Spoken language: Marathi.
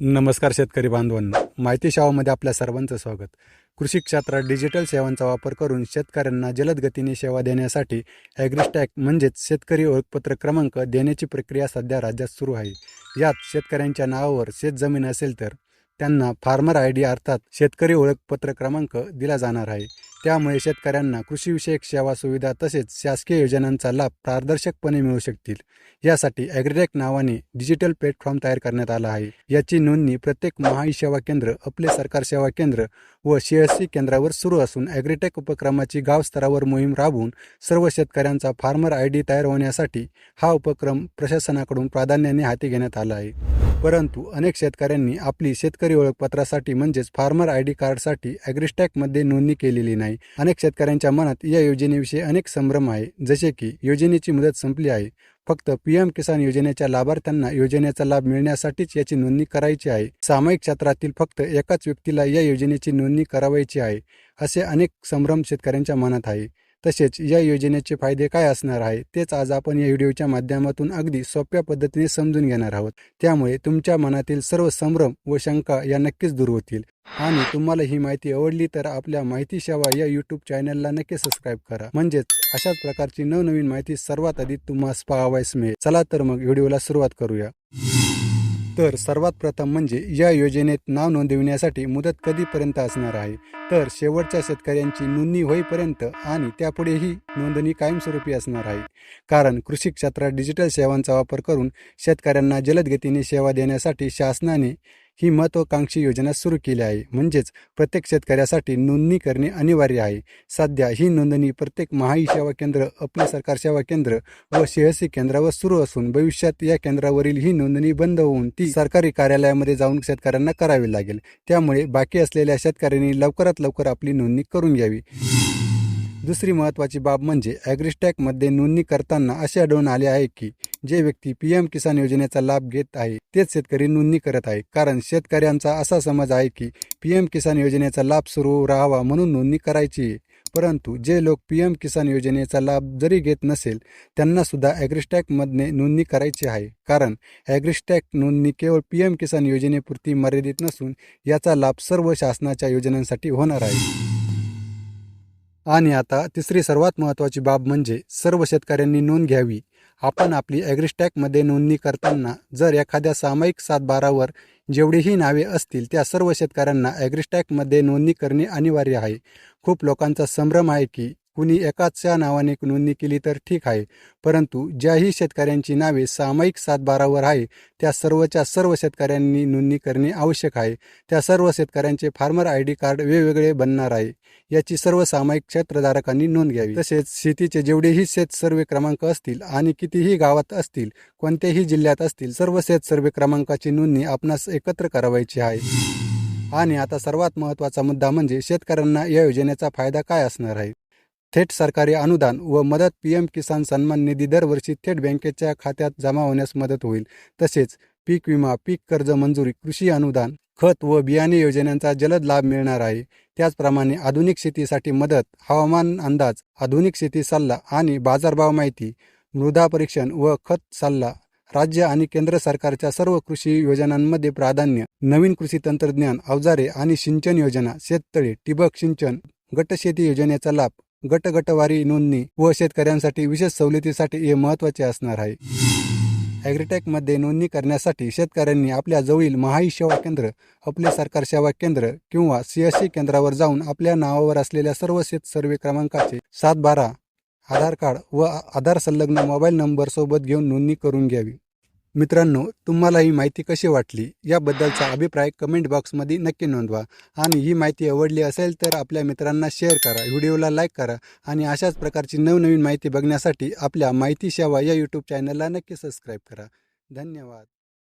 नमस्कार शेतकरी बांधवांनो. माहिती शावामध्ये आपल्या सर्वांचं स्वागत. कृषी क्षेत्रात डिजिटल सेवांचा वापर करून शेतकऱ्यांना जलद गतीने सेवा देण्यासाठी ॲग्रिस्टॅक म्हणजेच शेतकरी ओळखपत्र क्रमांक देण्याची प्रक्रिया सध्या राज्यात सुरू आहे. यात शेतकऱ्यांच्या नावावर शेतजमीन असेल तर त्यांना फार्मर आय डी अर्थात शेतकरी ओळखपत्र क्रमांक दिला जाणार आहे. त्यामुळे शेतकऱ्यांना कृषीविषयक सेवा सुविधा तसेच शासकीय योजनांचा लाभ पारदर्शकपणे मिळू शकतील. यासाठी ॲग्रिटेक नावाने डिजिटल प्लॅटफॉर्म तयार करण्यात आला आहे. याची नोंदणी प्रत्येक महाई सेवा केंद्र आपले सरकार सेवा केंद्र व सीएससी केंद्रावर सुरू असून ॲग्रिटेक उपक्रमाची गाव स्तरावर मोहीम राबवून सर्व शेतकऱ्यांचा फार्मर आय डी तयार होण्यासाठी हा उपक्रम प्रशासनाकडून प्राधान्याने हाती घेण्यात आला आहे. परंतु अनेक शेतकऱ्यांनी आपली शेतकरी ओळखपत्रासाठी म्हणजेच फार्मर आय डी कार्डसाठी ॲग्रिस्टॅकमध्ये नोंदणी केलेली नाही. अनेक शेतकऱ्यांच्या मनात या योजनेविषयी अनेक संभ्रम आहे. जसे की योजनेची मुदत संपली आहे. फक्त पी एम किसान योजनेच्या लाभार्थ्यांना योजनेचा लाभ मिळण्यासाठीच याची नोंदणी करायची आहे. सामायिक क्षेत्रातील फक्त एकाच व्यक्तीला या योजनेची नोंदणी करावायची आहे असे अनेक संभ्रम शेतकऱ्यांच्या मनात आहे. तसेच या योजनेचे फायदे काय असणार आहे तेच आज आपण या व्हिडिओच्या माध्यमातून अगदी सोप्या पद्धतीने समजून घेणार आहोत. त्यामुळे तुमच्या मनातील सर्व संभ्रम व शंका या नक्कीच दूर होतील. आणि तुम्हाला ही माहिती आवडली तर आपल्या माहिती सेवा या यूट्यूब चॅनलला नक्की सबस्क्राईब करा. म्हणजेच अशाच प्रकारची नवनवीन माहिती सर्वात आधी तुम्हाला पाहावयास मिळेल. चला तर मग व्हिडिओला सुरुवात करूया. तर सर्वात प्रथम म्हणजे या योजनेत नाव नोंदविण्यासाठी मुदत कधीपर्यंत असणार आहे? तर शेवटच्या शेतकऱ्यांची नोंदणी होईपर्यंत आणि त्यापुढेही नोंदणी कायमस्वरूपी असणार आहे. कारण कृषी क्षेत्रात डिजिटल सेवांचा वापर करून शेतकऱ्यांना जलद गतीने सेवा देण्यासाठी शासनाने ही महत्त्वाकांक्षी योजना सुरू केली आहे. म्हणजेच प्रत्येक शेतकऱ्यासाठी नोंदणी करणे अनिवार्य आहे. सध्या ही नोंदणी प्रत्येक महाई सेवा केंद्र आपले सरकार सेवा केंद्र व सीएससी केंद्रावर सुरू असून भविष्यात या केंद्रावरील ही नोंदणी बंद होऊन ती सरकारी कार्यालयामध्ये जाऊन शेतकऱ्यांना करावी लागेल. त्यामुळे बाकी असलेल्या शेतकऱ्यांनी लवकरात लवकर आपली नोंदणी करून घ्यावी. दुसरी महत्त्वाची बाब म्हणजे ॲग्रिस्टॅकमध्ये नोंदणी करताना असे आढळून आले आहे की जे व्यक्ती पी एम किसान योजनेचा लाभ घेत आहे तेच शेतकरी नोंदणी करत आहे. कारण शेतकऱ्यांचा असा समज आहे की पी एम किसान योजनेचा लाभ सुरू राहावा म्हणून नोंदणी करायची. आहे परंतु जे लोक पी एम किसान योजनेचा लाभ जरी घेत नसेल त्यांना सुद्धा ॲग्रिस्टॅकमध्ये नोंदणी करायची आहे. कारण ॲग्रिस्टॅक नोंदणी केवळ पी एम किसान योजनेपुरती मर्यादित नसून याचा लाभ सर्व शासनाच्या योजनांसाठी होणार आहे. आणि आता तिसरी सर्वात महत्त्वाची बाब म्हणजे सर्व शेतकऱ्यांनी नोंद घ्यावी. आपण आपली ॲग्रिस्टॅकमध्ये नोंदणी करताना जर एखाद्या सामायिक सातबारावर जेवढीही नावे असतील त्या सर्व शेतकऱ्यांना ॲग्रिस्टॅकमध्ये नोंदणी करणे अनिवार्य आहे. खूप लोकांचा संभ्रम आहे की कुणी एकाच्या नावाने नोंदणी केली तर ठीक आहे. परंतु ज्याही शेतकऱ्यांची नावे सामायिक सातबारावर आहे त्या सर्वच्या सर्व शेतकऱ्यांनी नोंदणी करणे आवश्यक आहे. त्या सर्व शेतकऱ्यांचे फार्मर आय डी कार्ड वेगवेगळे बनणार आहे. याची सर्व सामायिक क्षेत्रधारकांनी नोंद घ्यावी. तसेच शेतीचे जेवढेही शेत सर्वे क्रमांक असतील आणि कितीही गावात असतील कोणत्याही जिल्ह्यात असतील सर्व शेत सर्वे क्रमांकाची नोंदणी आपणास एकत्र करावायची आहे. आणि आता सर्वात महत्त्वाचा मुद्दा म्हणजे शेतकऱ्यांना या योजनेचा फायदा काय असणार आहे? थेट सरकारी अनुदान व मदत पीएम किसान सन्मान निधी दरवर्षी थेट बँकेच्या खात्यात जमा होण्यास मदत होईल. तसेच पीक विमा पीक कर्ज मंजुरी कृषी अनुदान खत व बियाणे योजनांचा जलद लाभ मिळणार आहे. त्याचप्रमाणे आधुनिक शेतीसाठी मदत हवामान अंदाज आधुनिक शेती सल्ला आणि बाजारभाव माहिती मृदा परीक्षण व खत सल्ला राज्य आणि केंद्र सरकारच्या सर्व कृषी योजनांमध्ये प्राधान्य नवीन कृषी तंत्रज्ञान अवजारे आणि सिंचन योजना शेततळे ठिबक सिंचन गटशेती योजनेचा लाभ गटगटवारी नोंदणी व शेतकऱ्यांसाठी विशेष सवलतीसाठी हे महत्त्वाचे असणार आहे. ॲग्रीटेकमध्ये नोंदणी करण्यासाठी शेतकऱ्यांनी आपल्या जवळील महाई सेवा केंद्र आपले सरकार सेवा केंद्र किंवा सी एस सी केंद्रावर जाऊन आपल्या नावावर असलेल्या सर्व शेत सर्वे क्रमांकाचे सात बारा आधार कार्ड व आधार संलग्न मोबाईल नंबर सोबत घेऊन नोंदणी करून घ्यावी. मित्रांनो तुम्हाला ही माहिती कशी वाटली? याबद्दलचा अभिप्राय कमेंट बॉक्समध्ये नक्की नोंदवा. आणि ही माहिती आवडली असेल तर आपल्या मित्रांना शेअर करा व्हिडिओला लाईक करा आणि अशाच प्रकारची नवनवीन माहिती बघण्यासाठी आपल्या माहिती सेवा या यूट्यूब चॅनलला नक्की सबस्क्राईब करा. धन्यवाद.